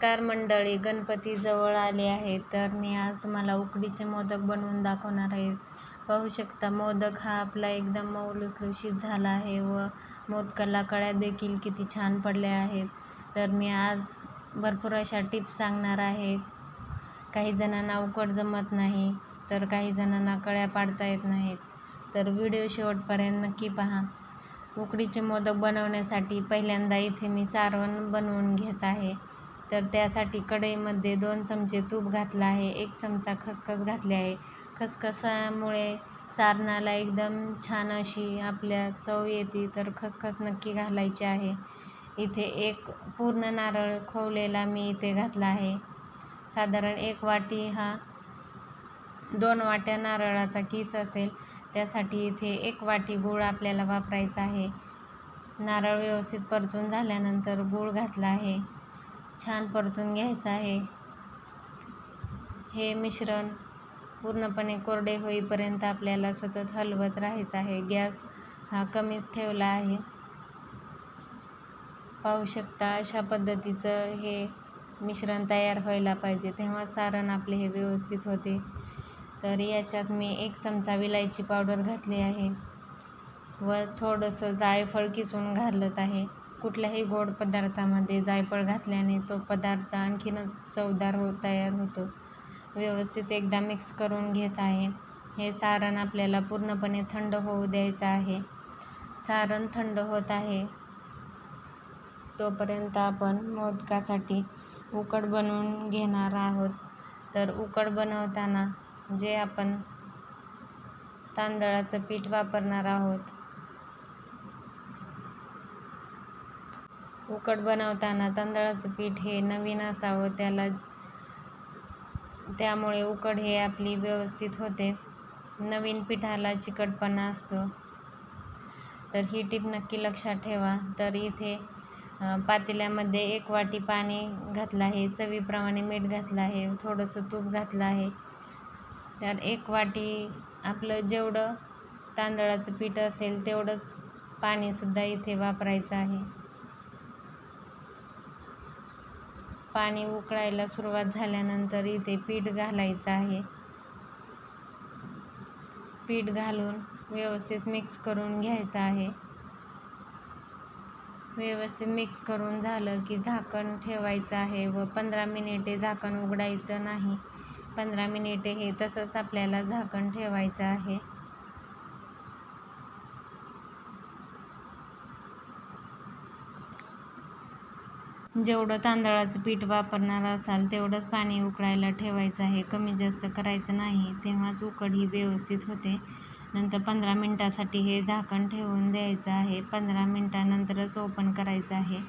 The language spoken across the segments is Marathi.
नमस्कार मंडळी गणपती जवळ आले आहेत. तर मी आज तुम्हाला उकडीचे मोदक बनवून दाखवणार आहे. पाहू शकता मोदक हा आपला एकदम मऊ लुसलुशीत झाला आहे व मोदकाला कळ्या देखील किती छान पडल्या आहेत. तर मी आज भरपूर अशा टिप्स सांगणार आहे. काही जणांना उकड जमत नाही तर काही जणांना कळ्या पाडता येत नाहीत. तर व्हिडिओ शेवटपर्यंत नक्की पहा. उकडीचे मोदक बनवण्यासाठी पहिल्यांदा इथे मी सारवण बनवून घेत आहे. तर त्यासाठी कढईमध्ये दोन चमचे तूप घातलं आहे. एक चमचा खसखस घातली आहे. खसखसामुळे सारणाला एकदम छान अशी आपल्या चव येते तर खसखस नक्की घालायची आहे. इथे एक पूर्ण नारळ खोवलेला मी इथे घातला आहे. साधारण एक वाटी हा दोन वाट्या नारळाचा किस असेल त्यासाठी इथे एक वाटी गूळ आपल्याला वापरायचा आहे. नारळ व्यवस्थित परतून झाल्यानंतर गूळ घातला आहे. छान परतून घ्यायचं आहे. हे मिश्रण पूर्णपणे कोरडे होईपर्यंत आपल्याला सतत हलवत राहायचं आहे. गॅस हा कमीच ठेवला आहे. पाहू शकता अशा पद्धतीचं हे मिश्रण तयार व्हायला पाहिजे. तेव्हा सारण आपले हे व्यवस्थित होते. तर याच्यात मी एक चमचा विलायची पावडर घातली आहे. व थोडंसं जायफळ किसून घालत आहे. कुठल्याही गोड पदार्थामध्ये जायफळ घातल्याने तो पदार्थ आणखीनच चवदार हो तयार होतो. व्यवस्थित एकदा मिक्स करून घेत आहे. हे सारण आपल्याला पूर्णपणे थंड होऊ द्यायचं आहे. सारण थंड होत आहे. तोपर्यंत आपण मोदकासाठी उकड बनवून घेणार आहोत. तर उकड बनवताना जे आपण तांदळाचं पीठ वापरणार आहोत उकड बनवताना तांदळाचं पीठ हे नवीन असावं त्याला त्यामुळे उकड हे आपली व्यवस्थित होते. नवीन पिठाला चिकटपणा असतो. तर ही टीप नक्की लक्षात ठेवा. तर इथे पातेल्यामध्ये एक वाटी पाणी घातलं आहे चवीप्रमाणे मीठ घातलं आहे थोडंसं तूप घातलं आहे. तर एक वाटी आपलं जेवढं तांदळाचं पीठ असेल तेवढंच पाणीसुद्धा इथे वापरायचं आहे. पाणी उकळायला सुरुवात झाल्यानंतर इथे पीठ घालायचं आहे. पीठ घालून व्यवस्थित मिक्स करून घ्यायचं आहे. व्यवस्थित मिक्स करून झालं की झाकण ठेवायचं आहे व पंधरा मिनिटे झाकण उघडायचं नाही. पंधरा मिनिटे हे तसंच आपल्याला झाकण ठेवायचं आहे. जेवढं तांदळाचं पीठ वापरणार असाल तेवढंच पाणी उकळायला ठेवायचं आहे. कमी जास्त करायचं नाही. तेव्हाच उकड ही व्यवस्थित होते. नंतर पंधरा मिनटासाठी हे झाकण ठेवून द्यायचं आहे. पंधरा मिनटानंतरच ओपन करायचं आहे.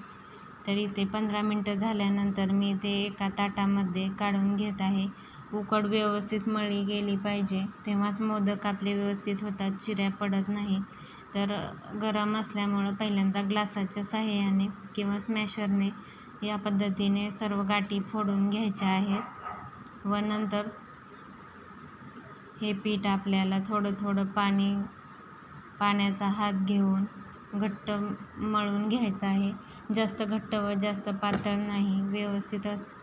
तर इथे पंधरा मिनटं झाल्यानंतर मी ते एका ताटामध्ये काढून घेत आहे. उकड व्यवस्थित मळी गेली पाहिजे. तेव्हाच मोदक आपले व्यवस्थित होतात. चिऱ्या पडत नाही. तर गरम असल्यामुळं पहिल्यांदा ग्लासाच्या साह्याने किंवा स्मॅशरने या पद्धतीने सर्व गाठी फोडून घ्यायच्या आहेत. व नंतर हे पीठ आपल्याला थोडं थोडं पाणी पाण्याचा हात घेऊन घट्ट मळून घ्यायचं आहे. जास्त घट्ट व जास्त पातळ नाही व्यवस्थितच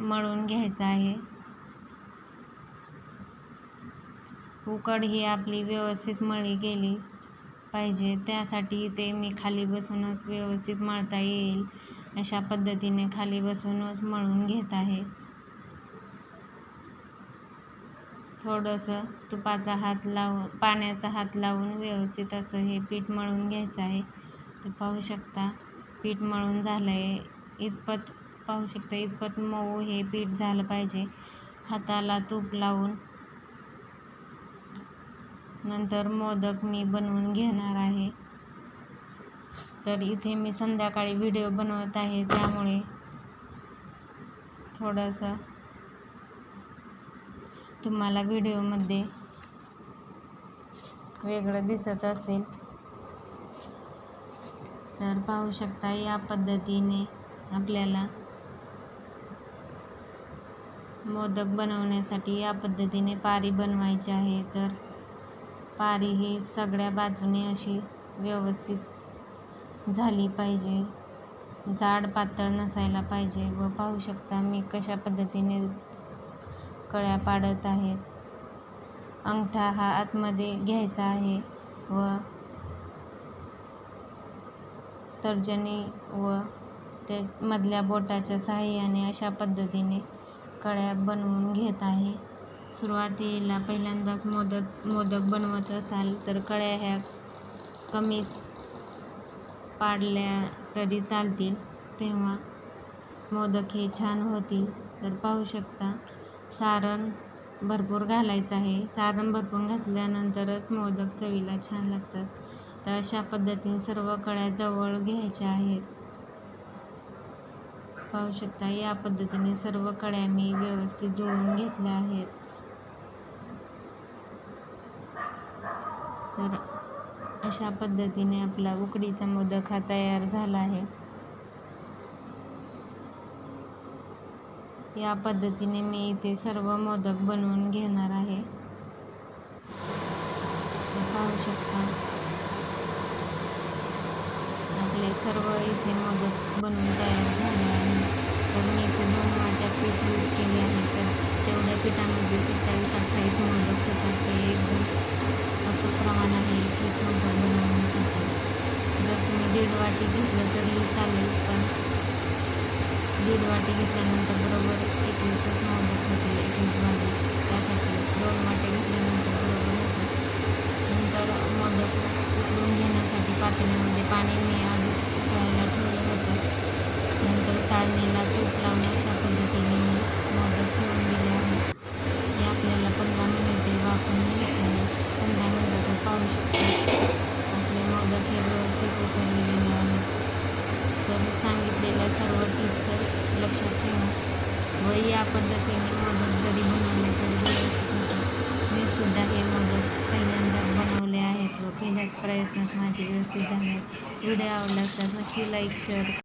मळून घ्यायचं आहे. उकड ही आपली व्यवस्थित मळी गेली. पाहिजे. त्यासाठी ते मी खाली बसूनच व्यवस्थित मळता येईल अशा पद्धतीने खाली बसूनच मळून घेत आहे. थोडंसं तुपाचा हात लावून पाण्याचा हात लावून व्यवस्थित असं हे पीठ मळून घ्यायचं आहे. तर पाहू शकता पीठ मळून झालं आहे इतपत पाहू शकता इतपत मऊ हे पीठ झालं पाहिजे. हाताला तूप लावून नंतर मोदक मी बनवून घेणार आहे. तर इथे मी संध्याकाळी व्हिडिओ बनवत आहे त्यामुळे थोडंसं तुम्हाला व्हिडिओमध्ये वेगळं दिसत असेल. तर पाहू शकता या पद्धतीने आपल्याला मोदक बनवण्यासाठी या पद्धतीने पारी बनवायची आहे. तर पारी ही सगळ्या बाजूने अशी व्यवस्थित झाली पाहिजे. जाड पातळ नसायला पाहिजे व पाहू शकता मी कशा पद्धतीने कळ्या पाडत आहेत. अंगठा हा आतमध्ये घ्यायचा आहे व तर्जनी व ते मधल्या बोटाच्या साहाय्याने अशा पद्धतीने कळ्या बनवून घेत आहे. सुरुवातीला पहिल्यांदाच मोदक मोदक बनवत असाल तर कळ्या ह्या कमीच पाडल्या तरी चालतील. तेव्हा मोदक हे छान होतील. तर पाहू शकता सारण भरपूर घालायचं आहे. सारण भरपूर घातल्यानंतरच मोदक चवीला छान लागतात. तर अशा पद्धतीने सर्व कळ्या जवळ घ्यायच्या आहेत. पाहू शकता या पद्धतीने सर्व कळ्या मी व्यवस्थित जुळून घेतल्या आहेत. तर अशा पद्धतीने आपला उकडीचा मोदक हा तयार झाला आहे. या पद्धतीने मी इथे सर्व मोदक बनवून घेणार आहे. पाहू शकता आपले सर्व इथे मोदक बनवून तयार झाले आहे. तर मी इथे दोन वाट्या पीठ यूज केले आहे. तर तेवढ्या पिठामध्ये सत्तावीस अठ्ठावीस मोदक होतात हे एकदम अचूक प्रमाण आहे एकवीस मोदक बनवण्यासाठी जर तुम्ही दीड वाटी घेतलं तरी चालेल पण दीड वाटी घेतल्यानंतर बरोबर एकवीसच मोदक होतील एकवीस बावीस त्यासाठी दोन वाटे घेतल्यानंतर बरोबर होतं नंतर मोदक उकळून घेण्यासाठी पातेल्यामध्ये पाणी मी आधीच उकळायला ठेवलं होतं. नंतर चाळणीला तूप लावून अशा पद्धतीने मी मोदक ठेवून दिले आहे हे आपल्याला पंधरा मिनिटे वाफवून घ्यायचे आहे पंधरा मिनटं तर पाहू शकतो आपले मोदक हे व्यवस्थित उकडले गेले आहेत तर सांगितलेल्या सर्व टिप्स लक्षात ठेवा व या पद्धतीने मोदक जरी बनवले तरी व्यवस्थित होतात मी सुद्धा हे मोदक पहिल्यांदाच बनवले आहेत व पहिल्याच प्रयत्नात माझे व्यवस्थित झाले आहेत. व्हिडिओ आवडला असल्यास नक्की लाईक शेअर